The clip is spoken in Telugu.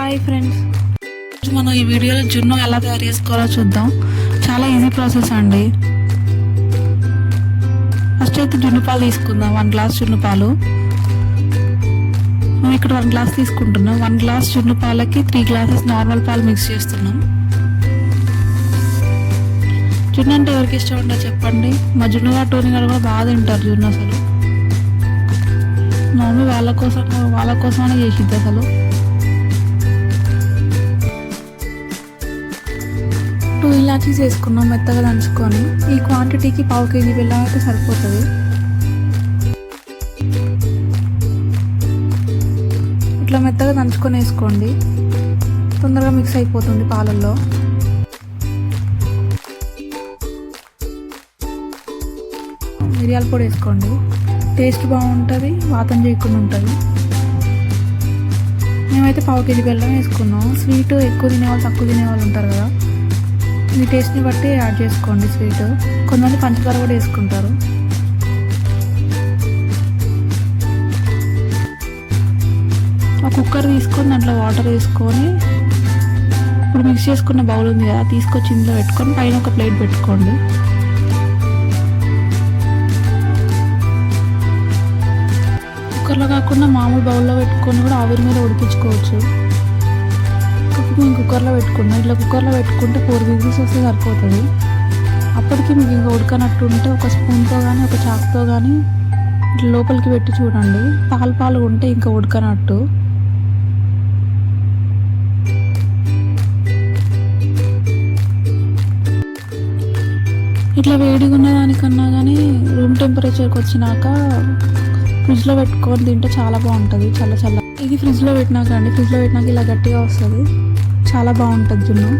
హాయ్ ఫ్రెండ్స్ మనం ఈ వీడియోలో జున్ను ఎలా తయారు చేసుకోవాలో చూద్దాం. చాలా ఈజీ ప్రాసెస్ అండి. ఫస్ట్ అయితే జున్ను పాలు తీసుకుందాం. వన్ గ్లాస్ జున్ను పాలు. ఇక్కడ వన్ గ్లాస్ తీసుకుంటున్నాం. వన్ గ్లాస్ జున్ను పాలకి త్రీ గ్లాసెస్ నార్మల్ పాలు మిక్స్ చేస్తున్నాం. జున్ను అంటే ఎవరికి ఇష్టం ఉంటుందో చెప్పండి. మా జున్ను గారు గారు కూడా బాగా తింటారు జున్ను అసలు. మా మమ్మీ వాళ్ళ కోసం వాళ్ళ కోసమనే చేసిద్ది అసలు. టూ ఇలాచీస్ వేసుకున్నాం మెత్తగా దంచుకొని. ఈ క్వాంటిటీకి పావు కేజీ బెల్లం అయితే సరిపోతుంది. ఇట్లా మెత్తగా దంచుకొని వేసుకోండి. తొందరగా మిక్స్ అయిపోతుంది పాలల్లో. మిరియాల పొడి వేసుకోండి. టేస్ట్ బాగుంటుంది వాతం చేయకుండా ఉంటుంది. మేమైతే పావు కేజీ బెల్లం వేసుకున్నాం. స్వీట్ ఎక్కువ తినేవాళ్ళు తక్కువ తినేవాళ్ళు ఉంటారు కదా. మీ టేస్ట్ని బట్టి యాడ్ చేసుకోండి స్వీట్ కొంతమంది పంచదార కూడా వేసుకుంటారు. ఒక కుక్కర్ తీసుకొని దాంట్లో వాటర్ వేసుకొని ఇప్పుడు మిక్స్ చేసుకున్న బౌల్ ఉంది కదా తీసుకొచ్చి ఇందులో పెట్టుకొని పైన ఒక ప్లేట్ పెట్టుకోండి. కుక్కర్లో కాకుండా మామూలు బౌల్లో పెట్టుకొని కూడా ఆవిరి మీద ఉడికించుకోవచ్చు. మేము కుక్కర్లో పెట్టుకున్నాం. ఇట్లా కుక్కర్లో పెట్టుకుంటే ఫోర్ విజిల్స్ వస్తే సరిపోతుంది. అప్పటికి మీకు ఇంకా ఉడకనట్టు ఉంటే ఒక స్పూన్తో కానీ ఒక చాకుతో కానీ ఇట్లా లోపలికి పెట్టి చూడండి. పాలు పాలు ఉంటే ఇంకా ఉడకనట్టు. ఇట్లా వేడిగా ఉన్నదానికన్నా కానీ రూమ్ టెంపరేచర్కి వచ్చినాక ఫ్రిడ్జ్లో పెట్టుకొని తింటే చాలా బాగుంటుంది. చల్ల చల్ల. ఇది ఫ్రిడ్జ్లో పెట్టినాక అండి ఫ్రిడ్జ్లో పెట్టినాక ఇలా గట్టిగా వస్తుంది. చాలా బాగుంటుంది జున్ను.